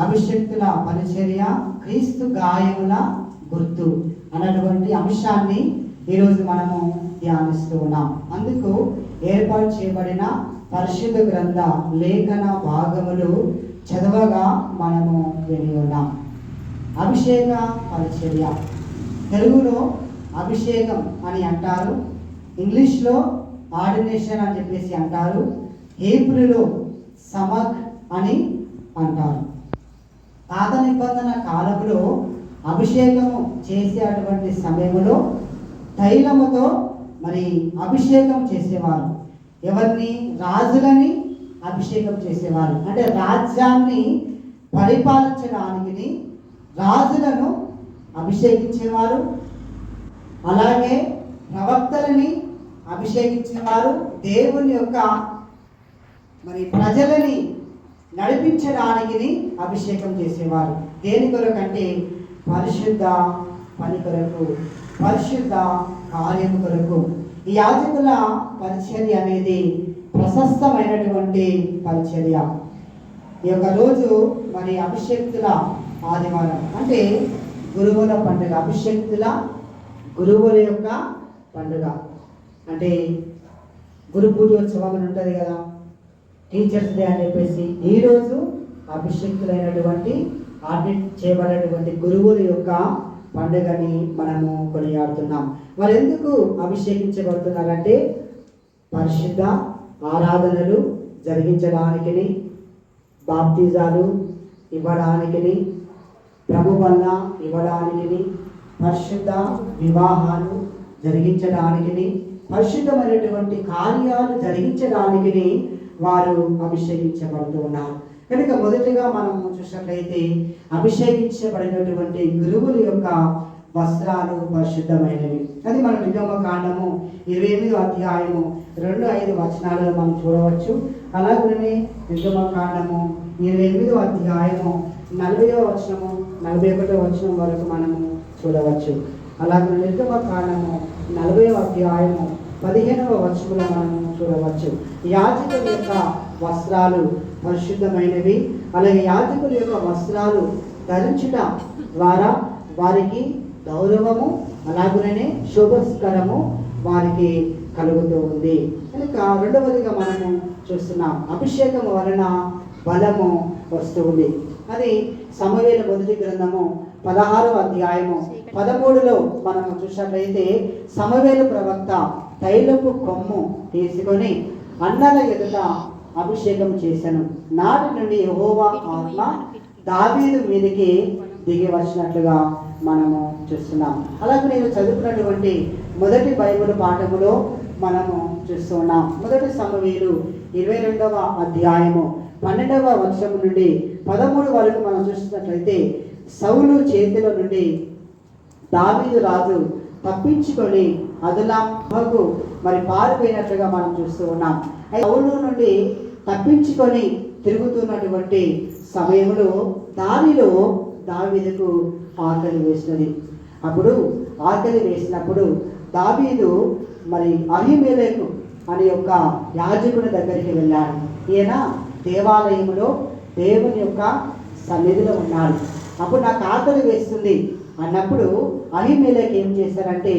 అభిషక్తుల పరిచర్య క్రీస్తు గాయముల గుర్తు అన్నటువంటి అంశాన్ని ఈరోజు మనము ధ్యానిస్తూ ఉన్నాం. అందుకు ఏర్పాటు చేయబడిన పరిశుద్ధ గ్రంథ లేఖన భాగములు చదవగా మనము విని ఉన్నాం. అభిషేక పరిచర్య. తెలుగులో అభిషేకం అని అంటారు. ఇంగ్లీష్లో ఆర్డినేషన్ అని చెప్పేసి అంటారు. హీబ్రూలో సమక్ అని అంటారు. పాత నిబంధన కాలంలో అభిషేకము చేసేటువంటి సమయంలో తైలముతో మరి అభిషేకం చేసేవారు. ఎవరిని? రాజులని అభిషేకం చేసేవారు. అంటే రాజ్యాన్ని పరిపాలించడానికి రాజులను అభిషేకించేవారు. అలాగే ప్రవక్తలని అభిషేకించేవారు. దేవుని యొక్క మరి ప్రజలని నడిపించడానికి అభిషేకం చేసేవారు. దేని కొరకంటే పరిశుద్ధ పని కొరకు పరిశుద్ధ కార్యము కొరకు. ఈ యాజకుల పరిచర్య అనేది ప్రశస్తమైనటువంటి పరిచర్య. ఈ యొక్క రోజు మరి అభిషక్తుల ఆదివారం. అంటే గురువుల పండుగ. అభిషక్తుల గురువుల యొక్క పండుగ. అంటే గురు పూజోత్సవం ఉంటుంది కదా. టీచర్స్ డే అని చెప్పేసి ఈరోజు అభిషేక్తులైనటువంటి ఆడిట్ చేయబడినటువంటి గురువుల యొక్క పండుగని మనము కొనియాడుతున్నాం. మరి ఎందుకు అభిషేకించబడుతున్నారంటే పరిశుద్ధ ఆరాధనలు జరిగించడానికి బాప్తిజాలు ఇవ్వడానికి ప్రభు వల్ల ఇవ్వడానికి పరిశుద్ధ వివాహాలు జరిగించడానికి పరిశుద్ధమైనటువంటి కార్యాలు జరిగించడానికి వారు అభిషేకించబడుతూ ఉన్నారు. కనుక మొదటిగా మనం చూసినట్లయితే అభిషేకించబడినటువంటి గురువుల యొక్క వస్త్రాలు పరిశుద్ధమైనవి. అది మన నిగమ కాండము ఇరవై ఎనిమిది అధ్యాయము రెండు ఐదు వచనాలలో మనం చూడవచ్చు. అలాగనే నిగమ కాండము ఇరవై ఎనిమిదో అధ్యాయము నలభైవ వచనము నలభై ఒకటో వచనం వరకు మనము చూడవచ్చు. అలాగే నిర్గమ కాండము నలభైవ అధ్యాయము పదిహేనవ వచనంలో మనము చూడవచ్చు. యాజకుల యొక్క వస్త్రాలు పరిశుద్ధమైనవి. అలాగే యాజకుల యొక్క వస్త్రాలు ధరించుట ద్వారా వారికి గౌరవము అలాగనే శుభస్కరము వారికి కలుగుతూ ఉంది. కనుక రెండవదిగా మనము చూస్తున్నాం. అభిషేకం వలన బలము వస్తుంది అది సమవేల మొదటి గ్రంథము పదహారవ అధ్యాయము పదమూడులో మనము చూసినట్లయితే సమవేలు ప్రవక్త తైలపు కొమ్ము తీసుకొని అన్నల ఎదుట అభిషేకం చేశాను. నాటి నుండి యహోవా ఆత్మ దావీదు మీదకి దిగి వచ్చినట్లుగా మనము చూస్తున్నాం. అలాగే నేను చదువుకున్నటువంటి మొదటి బైబిల్ పాఠములో మనము చూస్తున్నాం మొదటి సమవేలు ఇరవై రెండవ అధ్యాయము పన్నెండవ వర్షము నుండి పదమూడు వరకు మనం చూస్తున్నట్లయితే సౌలు చేతిలో నుండి దావీదు రాజు తప్పించుకొని అదులాంబకు మరి పారిపోయినట్లుగా మనం చూస్తూ ఉన్నాం. అవును నుండి తప్పించుకొని తిరుగుతున్నటువంటి సమయంలో దానిలో దావీదుకు ఆకలి వేసినది. అప్పుడు ఆకలి వేసినప్పుడు దావీదు మరి అహిమేలకు అనే యొక్క యాజకుని దగ్గరికి వెళ్ళాడు. ఈయన దేవాలయంలో దేవుని యొక్క సన్నిధిలో ఉన్నాడు. అప్పుడు నాకు ఆకలి వేస్తుంది అన్నప్పుడు అహిమేలకు ఏం చేశారంటే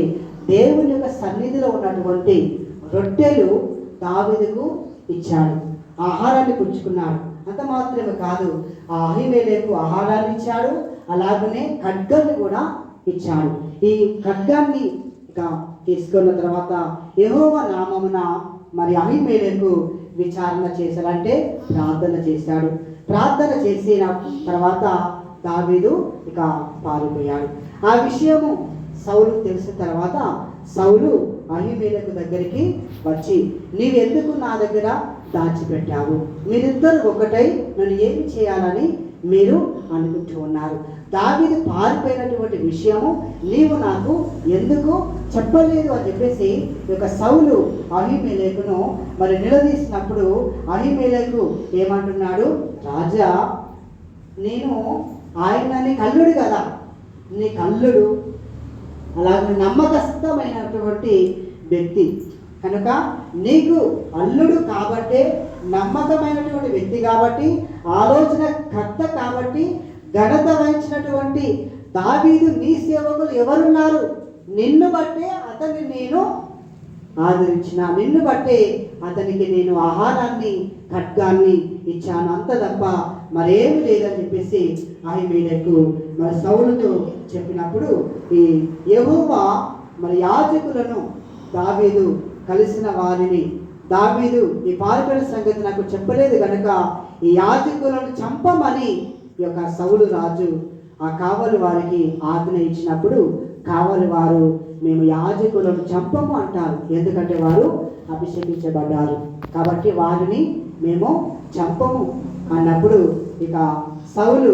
దేవుని యొక్క సన్నిధిలో ఉన్నటువంటి రొట్టెలు దావీదుకు ఇచ్చాడు. ఆహారాన్ని పుచ్చుకున్నాడు. అంత మాత్రమే కాదు ఆ అహిమేలకు ఆహారాన్ని ఇచ్చాడు అలాగనే ఖడ్గాన్ని కూడా ఇచ్చాడు. ఈ ఖడ్గాన్ని తీసుకున్న తర్వాత యెహోవ నామమున మరి అహిమేలకు విచారణ చేశాడంటే ప్రార్థన చేశాడు. ప్రార్థన చేసిన తర్వాత దావీదు ఇక పారిపోయాడు. ఆ విషయము సౌలు తెలిసిన తర్వాత సౌలు అహిమేలకు దగ్గరికి వచ్చి నీవెందుకు నా దగ్గర దాచిపెట్టావు? మీరిద్దరు ఒకటై నన్ను ఏమి చేయాలని మీరు అనుకుంటూ ఉన్నారు? దావిది పారిపోయినటువంటి విషయము నీవు నాకు ఎందుకు చెప్పలేదు? అని చెప్పేసి యొక్క సౌలు అహిమేలేకును మరి నిలదీసినప్పుడు అహిమేలకు ఏమంటున్నాడు రాజా నేను ఆయన నీ కల్లుడు కదా. నీ కల్లుడు అలాగే నమ్మకస్థమైనటువంటి వ్యక్తి. కనుక నీకు అల్లుడు కాబట్టే నమ్మకమైనటువంటి వ్యక్తి కాబట్టి ఆలోచన కర్త కాబట్టి ఘనత వహించినటువంటి దావీదు నీ సేవకులు ఎవరున్నారు? నిన్ను బట్టే అతన్ని నేను ఆదరించిన నిన్ను బట్టే అతనికి నేను ఆహారాన్ని ఖడ్గాన్ని ఇచ్చాను. అంత తప్ప మరేమి లేదని చెప్పేసి అహిమేలకు మరి సౌలుతో చెప్పినప్పుడు ఈ యహోవా మరి యాజకులను దావీదు కలిసిన వారిని దావీదు ఈ పాల్పడిన సంగతి నాకు చెప్పలేదు కనుక ఈ యాజకులను చంపమని ఈ యొక్క సౌలు రాజు ఆ కావలి వారికి ఆజ్ఞ ఇచ్చినప్పుడు కావలి వారు మేము యాజకులను చంపము అంటారు. ఎందుకంటే వారు అభిషేకించబడ్డారు. కాబట్టి వారిని మేము చంపము అన్నప్పుడు ఇక సౌలు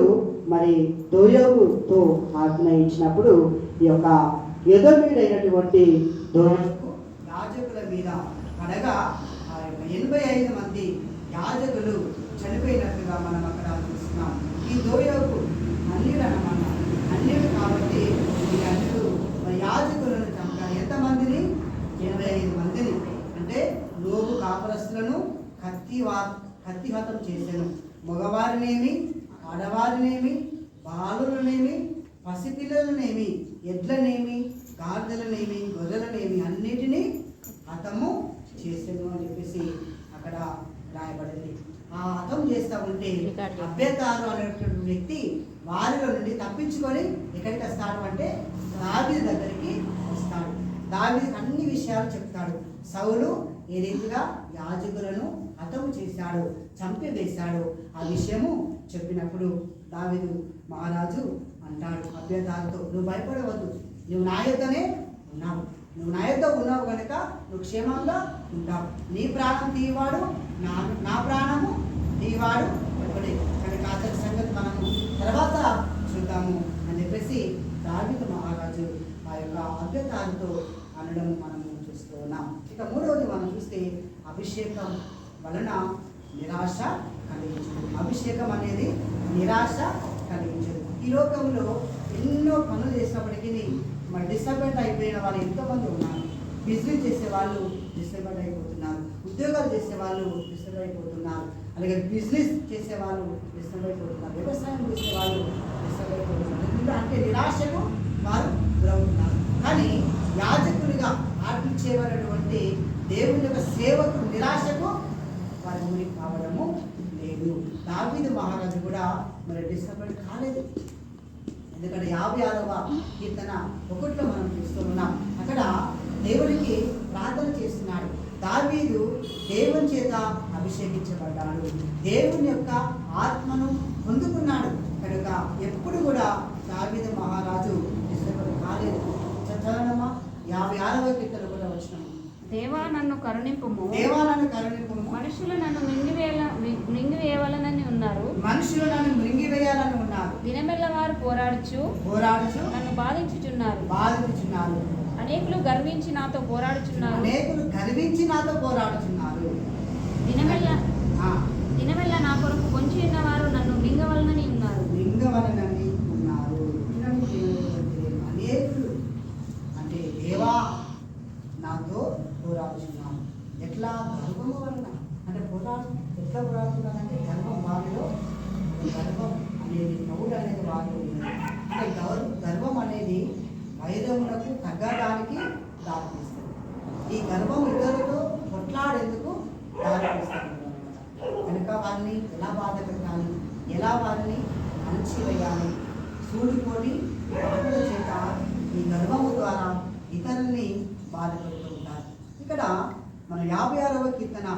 మరి దోయోగుతో ఆజ్ఞ ఇచ్చినప్పుడు ఈ యొక్క ఎదమీడైనటువంటి దోయోగు యాజకుల మీద అనగా ఆ యొక్క ఎనభై ఐదు మంది యాజకులు చనిపోయినట్లుగా మనం అక్కడ చూస్తున్నాం. ఈ దోయోగు అన్యుడు అన్నమాట అన్యుడు కాబట్టి ఈ అన్యుడు మరి యాజకులను చంపారు ఎంతమందిని ఎనభై ఐదు మందిని అంటే లోపు కాపరస్తులను కత్తివా కత్తిహతం చేశాను. మగవారినేమి ఆడవారినేమి బాలులనేమి పసిపిల్లలనేమి ఎడ్లనేమి గాడిదలనేమి గొర్రెలనేమి అన్నిటినీ హతము చేసాను అని చెప్పేసి అక్కడ రాయబడింది. ఆ హతం చేస్తా ఉంటే అభ్యతారు అనేటువంటి వ్యక్తి వారిలో నుండి తప్పించుకొని ఎక్కడికి వస్తాడు అంటే దావి దగ్గరికి వస్తాడు. దావి అన్ని విషయాలు చెప్తాడు. సౌలు ఏ రీతిగా యాజకులను హతము చంపివేశాడో. ఆ విషయము చెప్పినప్పుడు దావిదు మహారాజు అంటాడు అభ్యతాలతో నువ్వు భయపడవద్దు. నువ్వు నా యొద్దనే ఉన్నావు. నువ్వు నా యొద్ద ఉన్నావు కనుక నువ్వు క్షేమంగా ఉంటావు. నీ ప్రాణం తీయవాడు నా నా ప్రాణము తీయవాడు ఒకడే కనుక అతని సంగతి మనము తర్వాత చూద్దాము అని చెప్పేసి దావిద మహారాజు ఆ యొక్క అభ్యర్థాలతో అనడం మనము చూస్తూ ఉన్నాం. ఇక మూడవది మనం చూస్తే అభిషేకం వలన నిరాశ కలిగించదు. అభిషేకం అనేది నిరాశ కలిగించదు. ఈ లోకంలో ఎన్నో పనులు చేసినప్పటికీ మరి డిస్టర్బెంట్ అయిపోయిన వాళ్ళు ఎంతోమంది ఉన్నారు. బిజినెస్ చేసే వాళ్ళు డిస్టర్బెంట్ అయిపోతున్నారు. ఉద్యోగాలు చేసే వాళ్ళు డిస్టర్బ్ అయిపోతున్నారు. అలాగే బిజినెస్ చేసే వాళ్ళు డిస్టర్బ్ అయిపోతున్నారు. వ్యవసాయం చేసే వాళ్ళు డిస్టర్బ్ అయిపోతున్నారు. ఎందుకంటే అంటే నిరాశకు వారు గురవుతున్నారు. కానీ యాజకులుగా చేయబడినటువంటి దేవుని యొక్క సేవకు నిరాశకు గురి కావడము లేదు. దావీదు మహారాజు కూడా మరి డిస్టర్బెంట్ కాలేదు. ఎందుకంటే యాభై ఆరవ కీర్తన ఒకటిలో మనం చూస్తూ ఉన్నాం. అక్కడ దేవునికి ప్రార్థన చేస్తున్నాడు. దావీదు దేవుని చేత అభిషేకించబడ్డాడు. దేవుని యొక్క ఆత్మను పొందుకున్నాడు. కనుక ఎప్పుడు కూడా దావీదు మహారాజు డిస్టర్బెంట్ కాలేదు. చదవనమ్మా యాభై ఆరవ కీర్తన కూడా వచ్చినాము దేవా నన్ను కరుణింపుము. దేవాలను కరుణింపు మనుషులు నన్ను మింగివేయాల మింగివేయవలనని ఉన్నారు మనుషులు నన్ను మృంగివేయాలని ఉన్నారు దినమెల్ల వారు పోరాడుచు పోరాడుచు నన్ను బాధించుచున్నారు. బాధించున్నారు అనేకులు గర్వించి నాతో పోరాడుచున్నారు. అనేకులు గర్వించి నాతో పోరాడుచున్నారు. దినమెల్ల ఆ, దినమెల్ల నా కొరకు పొంచి ఉన్నవారు నన్ను మింగవలనని ఉన్నారు. లింగవలనని ఉన్నారు వినండి దేవుడు అనేకులు అంటే దేవా నాతో పోరాడుచున్నాను ఎట్లా గర్వము వలన అంటే పోరాడు ఎట్లా పోరాడుతున్నానంటే గర్వం వారిలో గర్వం అనేది ప్రౌఢ అనేది వారిలో ఉన్నది అంటే గౌర గర్వం అనేది వైరములకు తగ్గడానికి దారితీస్తుంది ఈ గర్వం ఇతరులతో కొట్లాడేందుకు దారితీస్తుంది కనుక వారిని ఎలా బాధ పెట్టాలి. ఎలా వారిని అణచివేయాలి చూడుకొని మాటల చేత ఈ గర్వము ద్వారా ఇతరుల్ని బాధ పెడుతూ ఉంటారు. ఇక్కడ మన యాభై ఆరవ కీర్తన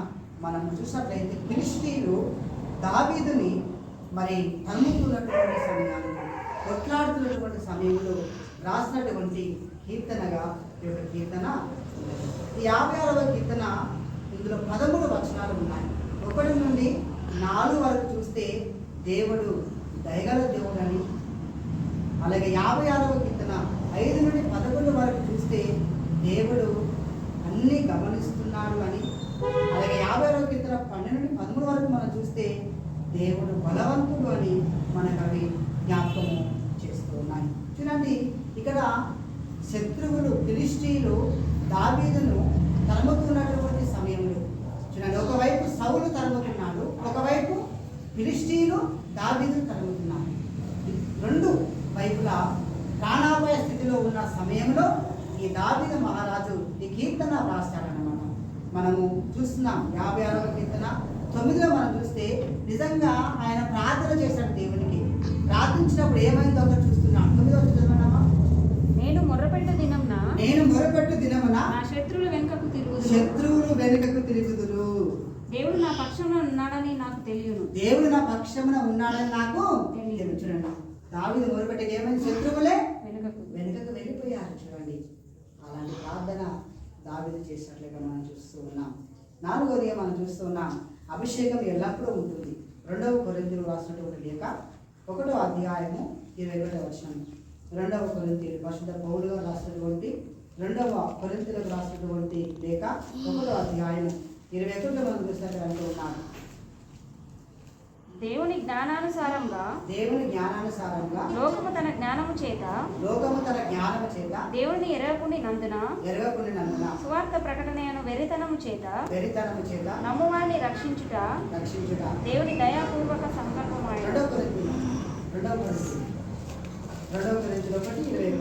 మనం చూసినట్లయితే ఫిలిస్తీన్లు దావీదుని మరి తన్నుతున్నటువంటి సమయాలు కొట్లాడుతున్నటువంటి సమయంలో రాసినటువంటి కీర్తనగా ఈ యొక్క కీర్తన ఈ యాభై ఆరవ కీర్తన ఇందులో పదమూడు వచనాలు ఉన్నాయి. ఒకటి నుండి నాలుగు వరకు చూస్తే దేవుడు దయగల దేవుడని అలాగే యాభై ఆరవ కీర్తన ఐదు నుండి పదకొండు వరకు చూస్తే దేవుడు అన్నీ గమనిస్తున్నాడు అని అలాగే యాభై ఆరవ కీర్తన పన్నెండు నుండి పదమూడు వరకు మనం చూస్తే దేవుడు బలవంతుడు అని మనకు అవి జ్ఞాపకము చేస్తూ ఉన్నాయి. చూడండి ఇక్కడ శత్రువులు ఫిలిస్టీలు దావీదును తరుముతున్నటువంటి సమయంలో చూడండి ఒకవైపు సౌలు తరుముతు దావీదు తరుముతున్నాడు రెండు వైపులా ప్రాణాపాయ స్థితిలో ఉన్న సమయంలో ఈ దావీదు మహారాజు ఈ కీర్తన రాస్తాడనమాట మనము చూస్తున్నాం యాభై ఆరవ కీర్తన. తొమ్మిదిలో మనం చూస్తే నిజంగా ఆయన ప్రార్థన చేశాడు దేవునికి. ప్రార్థించినప్పుడు ఏమైందో ఒకటి చూస్తున్నాం. తొమ్మిదో చదవనమ్మా నేను మొర్రపెట్టు దినంన నేను మొరపెట్టు దినమున శత్రువులు వెనుకకు తిరుగుదు శత్రువులు వెనుకకు తిరుగుదురు. దేవుడు నా పక్షంలో ఉన్నాడని నాకు తెలియను దేవుడు నా పక్షమున ఉన్నాడని నాకు తెలియదు. తెలియదు చూడండి. దావీదు మొరపెట్టగా ఏమైంది? శత్రువులే వెనుకకు. వెనుకకు వెళ్ళిపోయారు. చూడండి. అలాంటి ప్రార్థన దావీదు చేసినట్లుగా మనం చూస్తూ ఉన్నాం. నాలుగోదిగా మనం చూస్తూ ఉన్నాం. అభిషేకం ఎల్లప్పుడూ ఉంటుంది. రెండవ కొరింతలు రాసినటువంటి లేఖ ఒకటో అధ్యాయము ఇరవై ఒకటో వచనం. రెండవ కొరింతలు పరిశుద్ధ పౌరుగా రాసినటువంటి రెండవ కొరింతలకు రాసినటువంటి లేఖ ఒకటో అధ్యాయం ఇరవై చూసినట్టు అంటూ ఉన్నాడు దేవుని జ్ఞానానుసారంగా దేవుని జ్ఞానానుసారంగా లోకము తన జ్ఞానము చేత లోకము తన జ్ఞానము చేత దేవుని ఎరగకుని నందున ఎరగకుండా నందున సువార్త ప్రకటనయను వెరితనము చేత వెరితనము చేత నమ్మువారిని రక్షించుట రక్షించుట. దేవుని దయాపూర్వక సంకల్పమాయన రెండవ కొరింథీ రెండవ కొరింథీ రెండవ కొరింథీలో ఒకటి ఇరవై.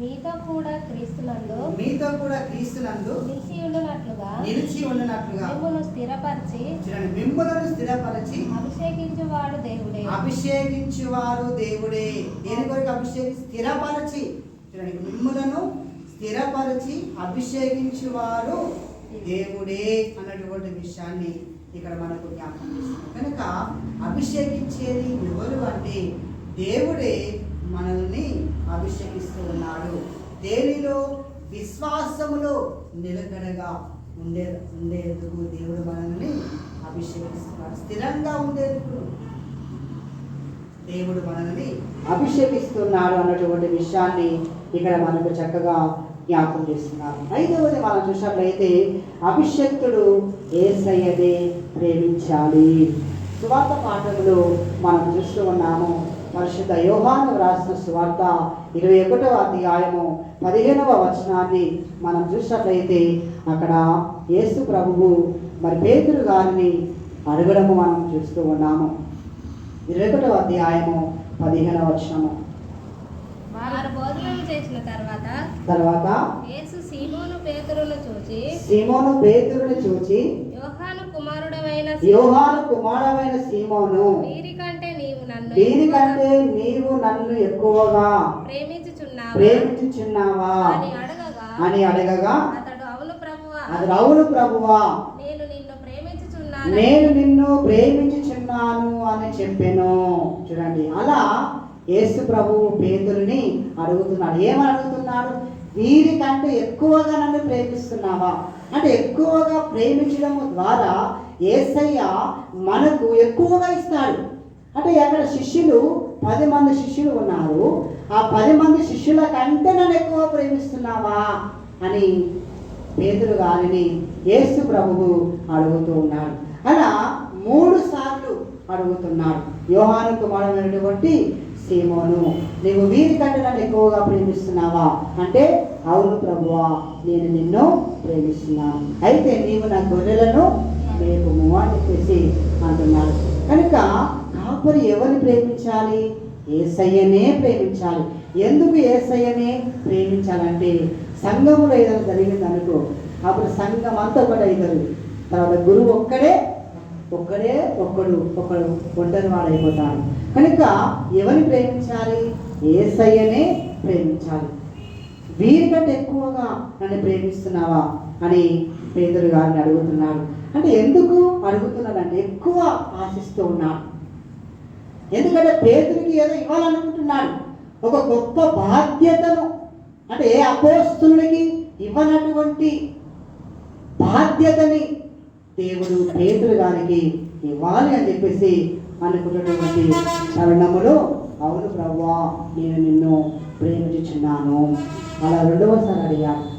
మీతో కూడా క్రీస్తునందు మీతో కూడా క్రీస్తునందు నిలిచి ఉండునట్లుగా నిలిచి ఉన్నట్లుగా మిమ్మును స్థిరపరిచి చూడండి మిమ్మలను స్థిరపరిచి అభిషేకించువాడు దేవుడే. అభిషేకించువారు దేవుడే. దేని కొరకు అభిషేకి స్థిరపరచి? చూడండి మిమ్మలను స్థిరపరిచి అభిషేకించువారు దేవుడే అన్నటువంటి విషయాన్ని ఇక్కడ మనకు జ్ఞాపకం చేస్తుంది. కనుక అభిషేకించేది ఎవరు అంటే దేవుడే మనల్ని అభిషేకిస్తూ ఉన్నాడు దేనిలో? విశ్వాసములో నిలకడగా ఉండే ఉండేందుకు దేవుడు మనల్ని అభిషేకిస్తున్నాడు. స్థిరంగా ఉండేందుకు దేవుడు మనల్ని అభిషేకిస్తున్నాడు అన్నటువంటి విషయాన్ని ఇక్కడ మనకు చక్కగా జ్ఞాపకం చేస్తున్నారు. ఐదవది మనం చూసినట్లయితే అభిషక్తుడు ఏసయ్యదే ప్రేమించాలి. సువార్త పాఠంలో మనం చూస్తూ ఉన్నాము పరిశుద్ధ యోహాను రాసిన సువార్త ఇరవై ఒకటవ అధ్యాయము పదిహేనవ వచనాన్ని మనం చూసినట్లయితే అక్కడ యేసు ప్రభువు మరి పేతురు గారిని అడగడము మనం చూస్తూ ఉన్నాము. ఇరవై ఒకటవ అధ్యాయము పదిహేనవ వచనము. వారు భోజనం చేసిన తర్వాత తర్వాత యేసు సీమోను పేతురును చూచి సీమోను పేతురుని చూచి యోహాను కుమారుడమైన యోహాను కుమారమైన సీమోను వీరికంటే నీవు నన్ను దీనికంటే నీవు నన్ను ఎక్కువగా ప్రేమించుచున్నావా? ప్రేమించుచున్నావా? అని అడగగా అని అడగగా అతడు అవును ప్రభువా. అవును ప్రభువా. నేను నిన్ను ప్రేమించుచున్నాను. నేను నిన్ను ప్రేమించుచున్నాను అని చెప్పాను. చూడండి అలా యేసు ప్రభువు పేతుల్ని అడుగుతున్నాడు. ఏమని అడుగుతున్నాడు? వీరికంటే ఎక్కువగా నన్ను ప్రేమిస్తున్నావా? అంటే ఎక్కువగా ప్రేమించడం ద్వారా ఏసయ్య మనకు ఎక్కువగా ఇస్తాడు. అంటే అక్కడ శిష్యులు పది మంది శిష్యులు ఉన్నారు. ఆ పది మంది శిష్యుల కంటే నన్ను ఎక్కువ ప్రేమిస్తున్నావా అని పేదలు గారిని యేసు ప్రభువు అడుగుతూ ఉన్నాడు. అలా మూడు సార్లు అడుగుతున్నాడు. యోహాను కుమారుడైనటువంటి సీమోను నీవు వీరికంటే నన్ను ఎక్కువగా ప్రేమిస్తున్నావా? అంటే అవును ప్రభువా నేను నిన్ను ప్రేమిస్తున్నాను. అయితే నీవు నా గొర్రెలను మేపుము అని చెప్పేసి అంటున్నాడు. కనుక కాపరి ఎవరిని ప్రేమించాలి? ఏసయ్యనే ప్రేమించాలి. ఎందుకు ఏసయ్యనే ప్రేమించాలంటే సంఘములో ఏదైనా జరిగింది అనుకో అప్పుడు సంఘం అంతా ఒకటి అవుతారు తర్వాత గురువు ఒక్కడే ఒక్కడే ఒక్కడు ఒకడు ఒంటరి వాడైపోతాడు. కనుక ఎవరిని ప్రేమించాలి? ఏసయ్యనే ప్రేమించాలి. వీరికంటే ఎక్కువగా నన్ను ప్రేమిస్తున్నావా అని పేదరు గారిని అడుగుతున్నాడు. అంటే ఎందుకు అడుగుతున్నాడంటే ఎక్కువ ఆశిస్తూ ఉన్నాడు ఎందుకంటే పేదరికి ఏదో ఇవ్వాలనుకుంటున్నాడు. ఒక గొప్ప బాధ్యతను అంటే ఏ అపోస్తులకి ఇవ్వనటువంటి బాధ్యతని దేవుడు పేతురు గారికి ఇవ్వాలి అని చెప్పేసి అనుకున్నటువంటి తరుణములో అవును ప్రవ్వా నేను నిన్ను ప్రేమించుచున్నాను. అలా రెండవసారి అడిగాను.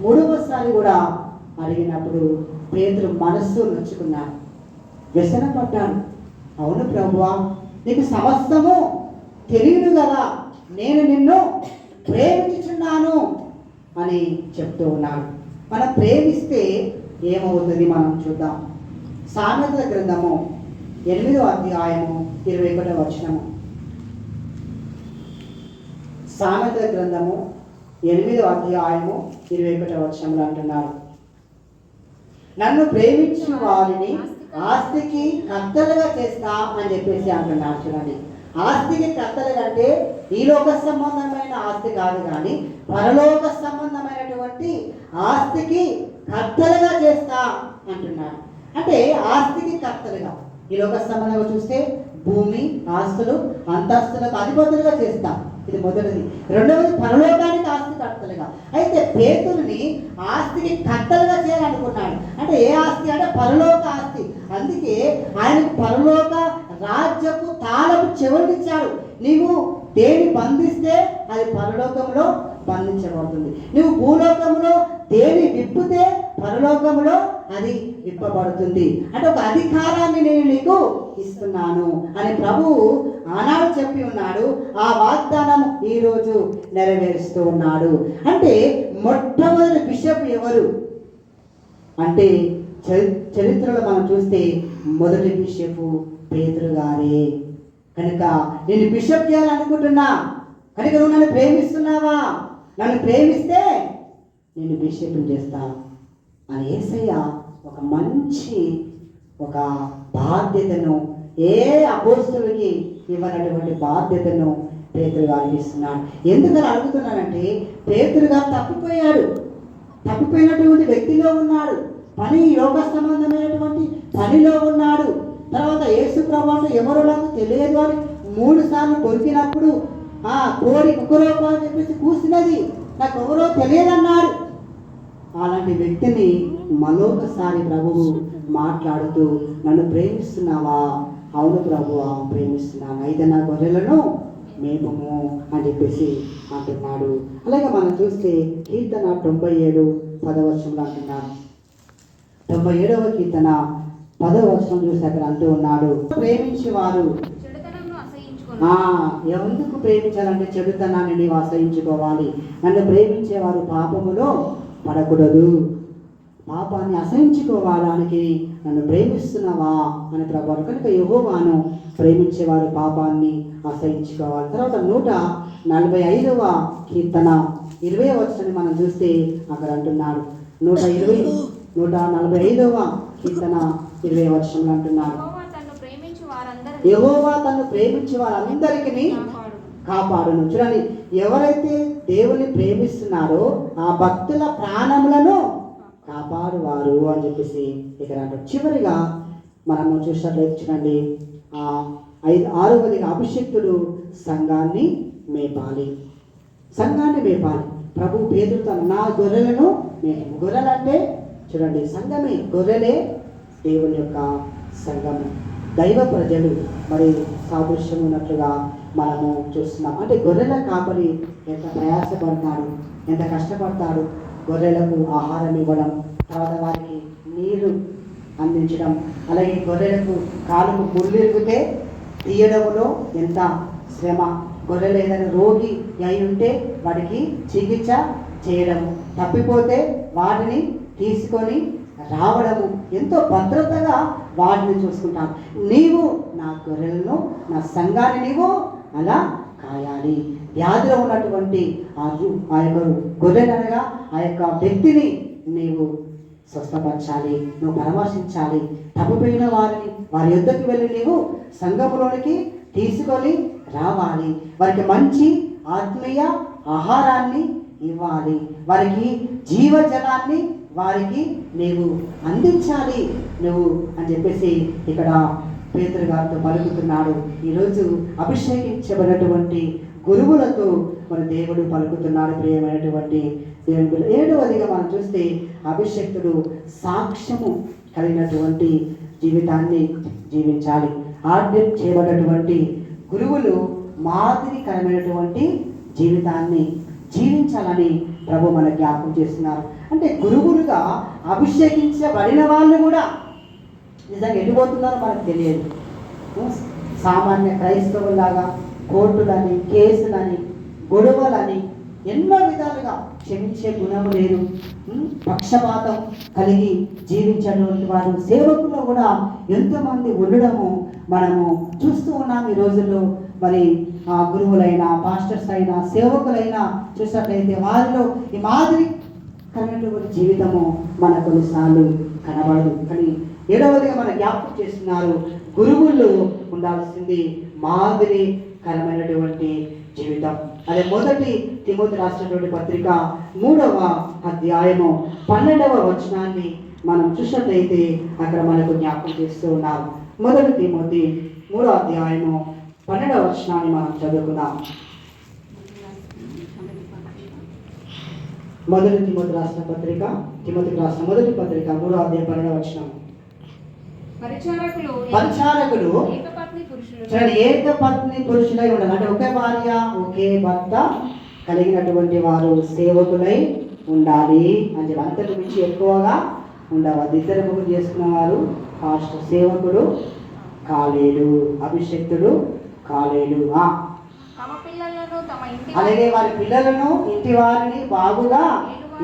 మూడవసారి కూడా అడిగినప్పుడు పేతురు మనస్సు నొచ్చుకున్నాడు వ్యసన పడ్డాడు అవును ప్రభువా నీకు సమస్తము తెలియదు కదా. నేను నిన్ను ప్రేమించుచున్నాను అని చెప్తూ ఉన్నాడు. మనం ప్రేమిస్తే ఏమవుతుంది మనం చూద్దాం. సామెతల గ్రంథము ఎనిమిదో అధ్యాయము ఇరవై ఒకటో వచనము. సామెత గ్రంథము ఎనిమిదో అధ్యాయము ఇరవై ఒకటో వచనంలో అంటున్నారు. నన్ను ప్రేమించిన వారిని ఆస్తికి కర్తలుగా చేస్తా అని చెప్పేసి అంటున్నారు చూడండి. ఆస్తికి కర్తలుగా అంటే ఈ లోక సంబంధమైన ఆస్తి కాదు కానీ పరలోక సంబంధమైనటువంటి ఆస్తికి కర్తలుగా చేస్తా అంటున్నారు. అంటే ఆస్తికి కర్తలుగా ఈ లోక సంబంధంగా చూస్తే భూమి ఆస్తులు అంతస్తులకు అధిపతులుగా చేస్తాం. ఇది మొదటిది. రెండవది పరలోకానికి ఆస్తి కర్తలుగా అయితే పేతుల్ని ఆస్తికి కర్తలుగా చేయాలనుకున్నాడు. అంటే ఏ ఆస్తి? అంటే పరలోక ఆస్తి. అందుకే ఆయనకు పరలోక రాజ్యపు తాళపు చెవులనిచ్చాడు నీవు దేని బంధిస్తే అది పరలోకంలో బంధించబడుతుంది. నువ్వు భూలోకంలో దేని విప్పితే పరలోకంలో అది విప్పబడుతుంది అంటే ఒక అధికారాన్ని నేను నీకు ఇస్తున్నాను అని ప్రభువు ఆనాడు చెప్పి ఉన్నాడు. ఆ వాగ్దానం ఈరోజు నెరవేరుస్తూ ఉన్నాడు. అంటే మొట్టమొదటి బిషప్ ఎవరు? అంటే చరి- చరిత్రలో మనం చూస్తే మొదటి బిషప్ పేతురు గారే. కనుక నేను బిషప్ చేయాలనుకుంటున్నా. కనుక నువ్వు నన్ను ప్రేమిస్తున్నావా? నన్ను ప్రేమిస్తే నేను బిషప్ చేస్తాను ఆ ఏసయ్య ఒక మంచి ఒక బాధ్యతను ఏ అపోస్తులకి ఇవ్వనటువంటి బాధ్యతను పేతురు గారికి ఇస్తున్నాడు. ఎందుకని అడుగుతున్నానంటే పేతురు గారు తప్పిపోయాడు. తప్పిపోయినటువంటి వ్యక్తిలో ఉన్నాడు. పని యోగ సంబంధమైనటువంటి పనిలో ఉన్నాడు. తర్వాత యేసు ప్రభావం ఎవరు నాకు తెలియదు అని మూడు సార్లు కొరికినప్పుడు ఆ కోరి కుక్కరోప అని చెప్పేసి కూసినది. నాకు ఎవరో తెలియదన్నాడు. అలాంటి వ్యక్తిని మరొకసారి ప్రభువు మాట్లాడుతూ నన్ను ప్రేమిస్తున్నావా? అవును ప్రభువా ప్రేమిస్తున్నాను. అయితే నా గొర్రెలను మేపము అని చెప్పేసి అంటున్నాడు. అలాగే మనం చూస్తే కీర్తన తొంభై ఏడు పదవచనంలో అంటున్నాడు. తొంభై ఏడవ కీర్తన పదవ వచనం చూసి అక్కడ అంటూ ఉన్నాడు. ప్రేమించేవారు ఎందుకు ప్రేమించాలంటే చెడుతనాన్ని నీవు ఆశ్రయించుకోవాలి నన్ను ప్రేమించేవారు పాపములో పడకూడదు. పాపాన్ని అసహించుకోవడానికి నన్ను ప్రేమిస్తున్నావా అని ప్రభావం కనుక యహోవాను ప్రేమించేవారు పాపాన్ని అసహించుకోవాలి. తర్వాత నూట నలభై ఐదవ కీర్తన ఇరవై వచ్చని మనం చూస్తే అక్కడ అంటున్నాడు. నూట ఇరవై నూట నలభై ఐదవ కీర్తన ఇరవై వర్షంలో అంటున్నాడు. యెహోవా తను ప్రేమించే వారందరికీ కాపాడును. కాపాడును. చూడండి ఎవరైతే దేవుని ప్రేమిస్తున్నారో ఆ భక్తుల ప్రాణములను కాపాడువారు అని చెప్పేసి ఇక్కడ అంటారు. చివరిగా మనము చూసినట్లయితే చూడండి ఆ ఐదు ఆరవదిగా అభిషక్తుడు సంఘాన్ని మేపాలి. సంఘాన్ని మేపాలి. ప్రభు పేదలతో నా గొర్రెలను మేము గొర్రెలంటే చూడండి సంఘమే. గొర్రెలే దేవుని యొక్క సంఘము. దైవ ప్రజలు. మరి సాదృశ్యం ఉన్నట్లుగా మనము చూస్తున్నాం. అంటే గొర్రెల కాపరి ఎంత ప్రయాసపడతాడు ఎంత కష్టపడతాడు? గొర్రెలకు ఆహారం ఇవ్వడం తర్వాత వారికి నీరు అందించడం అలాగే గొర్రెలకు కాలుకు ముళ్ళు ఇరిగితే తీయడంలో ఎంత శ్రమ? గొర్రెలు ఏదైనా రోగి అయి ఉంటే వాడికి చికిత్స చేయడము. తప్పిపోతే వాటిని తీసుకొని రావడము. ఎంతో భద్రతగా వాటిని చూసుకుంటాం. నీవు నా గొర్రెలను నా సంఘాన్ని నీవు అలా కాయాలి. వ్యాధిలో ఉన్నటువంటి ఆ ఆ యొక్క గొర్రెనగా ఆ యొక్క వ్యక్తిని నీవు స్వస్థపరచాలి నువ్వు పరామర్శించాలి. తప్పిపోయిన వారిని వారి యుద్ధకి వెళ్ళి నీవు సంఘములోనికి తీసుకొని రావాలి. వారికి మంచి ఆత్మీయ ఆహారాన్ని ఇవ్వాలి. వారికి జీవజలాన్ని వారికి నీవు అందించాలి. నువ్వు అని చెప్పేసి ఇక్కడ పేదరు గారితో పలుకుతున్నాడు. ఈరోజు అభిషేకించబడినటువంటి గురువులతో మన దేవుడు పలుకుతున్నాడు ప్రియమైనటువంటి దేవుడు. ఏడవదిగా మనం చూస్తే అభిషక్తుడు సాక్ష్యము కలిగినటువంటి జీవితాన్ని జీవించాలి. ఆర్డర్ చేయబడినటువంటి గురువులు మాదిరికరమైనటువంటి జీవితాన్ని జీవించాలని ప్రభు మన జ్ఞాపకం చేస్తున్నారు. అంటే గురువులుగా అభిషేకించబడిన వాళ్ళు కూడా నిజంగా వెళ్ళిపోతున్నారో మనకు తెలియదు. సామాన్య క్రైస్తవులాగా కోర్టులని కేసులని గొడవలని ఎన్నో విధాలుగా క్షమించే గుణము లేదు. పక్షపాతం కలిగి జీవించడం వారు సేవకుల్లో కూడా ఎంతోమంది ఉండడము మనము చూస్తూ ఉన్నాం ఈ రోజుల్లో. మరి ఆ గురువులైనా పాస్టర్స్ అయినా సేవకులైనా చూసినట్లయితే వారిలో ఈ మాదిరి కన్నటువంటి జీవితము మన కొన్నిసార్లు కనబడదు. కానీ ఏడవదిగా మన జ్ఞాపకం చేస్తున్నారు గురువులు ఉండాల్సింది మాదిరికరమైనటువంటి జీవితం. అదే మొదటి తిమోతి రాసినటువంటి పత్రిక మూడవ అధ్యాయము పన్నెండవ వచనాన్ని మనం చూసినట్లయితే అక్కడ మనకు జ్ఞాపకం చేస్తూ ఉన్నారు మొదటి తిమోతి మూడవ అధ్యాయము పన్నెండవ వచనాన్ని మనం చదువుకుందాం. మొదటి తిమోతి రాసిన పత్రిక తిమోతికి రాసిన మొదటి పత్రిక మూడో అధ్యాయం పన్నెండవ వచనం. పరిచారకులు పరిచారకులు ఏకపత్ని పురుషులు. చూడండి ఏక పత్ని పురుషులై ఉండాలి అంటే ఒకే భార్య ఒకే భర్త కలిగినటువంటి వారు సేవకులై ఉండాలి అని చెప్పి అంతకు మించి ఎక్కువగా ఉండవద్దు. ఇద్దరు ముగ్గురు చేసుకున్న వారు పాస్టర్ సేవకుడు కాలేడు అభిషక్తుడు కాలేడు. అలాగే వారి పిల్లలను ఇంటి వారిని బాగుగా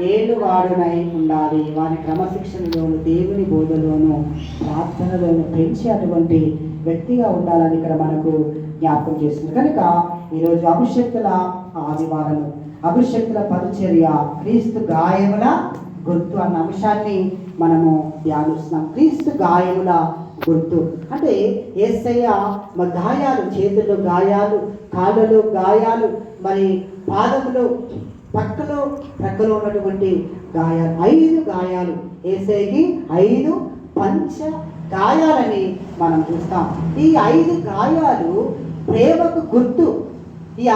ఏలువాడునై ఉండాలి. వారి క్రమశిక్షణలోను దేవుని బోధలోను ప్రార్థనలోను పెంచి అటువంటి వ్యక్తిగా ఉండాలని ఇక్కడ మనకు జ్ఞాపకం చేస్తుంది. కనుక ఈరోజు అభిషక్తుల ఆదివారము అభిషక్తుల పరిచర్య క్రీస్తు గాయముల గుర్తు అన్న అంశాన్ని మనము ధ్యానిస్తున్నాం. క్రీస్తు గాయముల గుర్తు అంటే ఏసయ్య మా గాయాలు చేతుల్లో గాయాలు కాళ్ళలో గాయాలు మరి పాదములు పక్కలో ప్రక్కలో ఉన్నటువంటి గాయాలు ఐదు గాయాలు. ఏసైకి ఐదు పంచ గాయాలని మనం చూస్తాం. ఈ ఐదు గాయాలు ప్రేమకు గుర్తు. ఈ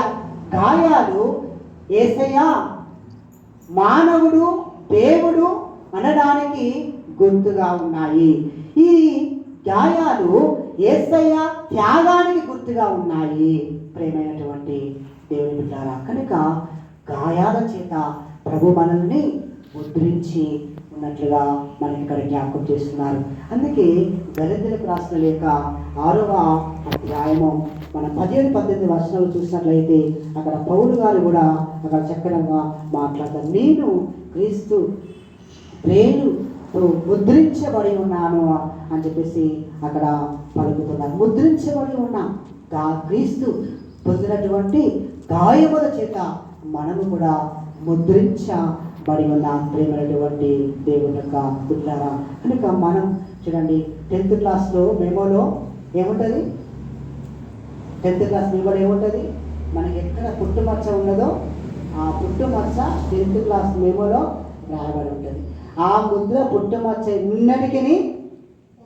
గాయాలు ఏసయ్య మానవుడు దేవుడు అనడానికి గుర్తుగా ఉన్నాయి. ఈ గాయాలు ఏసయ్య త్యాగానికి గుర్తుగా ఉన్నాయి. ప్రేమైనటువంటి దేవుని బిడ్డారా కనుక గాయాల చేత ప్రభు మనల్ని ముద్రించి ఉన్నట్లుగా మనకి ఇక్కడ జ్ఞాపకం చేస్తున్నారు. అందుకే దళితులకు రాసిన లేక ఆరవ అధ్యాయము మన పదిహేను పద్దెనిమిది వర్షాలు చూసినట్లయితే అక్కడ పౌరు గారు కూడా అక్కడ చక్కగా మాట్లాడతారు. నేను క్రీస్తు ప్రేలుతో ముద్రించబడి ఉన్నాను అని చెప్పేసి అక్కడ పలుకుతున్నారు. ముద్రించబడి ఉన్న గా క్రీస్తు పొందినటువంటి గాయముల చేత మనము కూడా ముద్రించబడి ఉన్నాం ప్రేమైనటువంటి దేవుని యొక్క బిడ్డారా కనుక మనం చూడండి టెన్త్ క్లాస్లో మెమోలో ఏముంటుంది? టెన్త్ క్లాస్ మెమోలో ఏముంటుంది? మనకి ఎక్కడ పుట్టుమచ్చ ఉన్నదో ఆ పుట్టుమచ్చ టెన్త్ క్లాస్ మెమోలో రాయబడి ఉంటుంది. ఆ ముద్ర పుట్టుమచ్చ ఉన్నటికి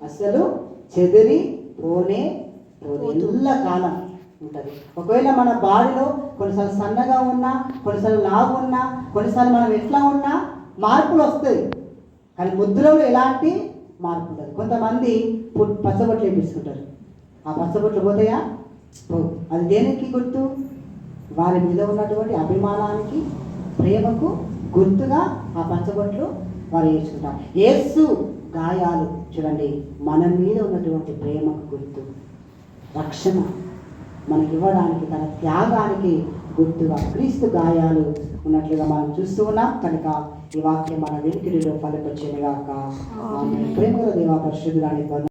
అసలు చెదిరి పోనే పోదు. కాలం ఉంటుంది. ఒకవేళ మన బాడీలో కొన్నిసార్లు సన్నగా ఉన్నా కొన్నిసార్లు లావు ఉన్నా కొన్నిసార్లు మనం ఎట్లా ఉన్నా మార్పులు వస్తాయి. కానీ ముద్రలో ఎలాంటి మార్పు ఉండదు. కొంతమంది పచ్చబొట్లు వేపించుకుంటారు. ఆ పచ్చబొట్లు పోతాయా? అది దేనికి గుర్తు? వారి మీద ఉన్నటువంటి అభిమానానికి ప్రేమకు గుర్తుగా ఆ పచ్చబొట్లు వారు వేసుకుంటారు. ఏసు గాయాలు చూడండి. మన మీద ఉన్నటువంటి ప్రేమకు గుర్తు. రక్షణ. మనకి ఇవ్వడానికి తన త్యాగానికి గుర్తుగా క్రీస్తు గాయాలు ఉన్నట్లుగా మనం చూస్తూ ఉన్నాం కనుక ఈ వాక్యం మన వెనుకిడిలో ఫలిపచ్చేది గాక ఆమె ప్రేమల దేవా వందనాలు.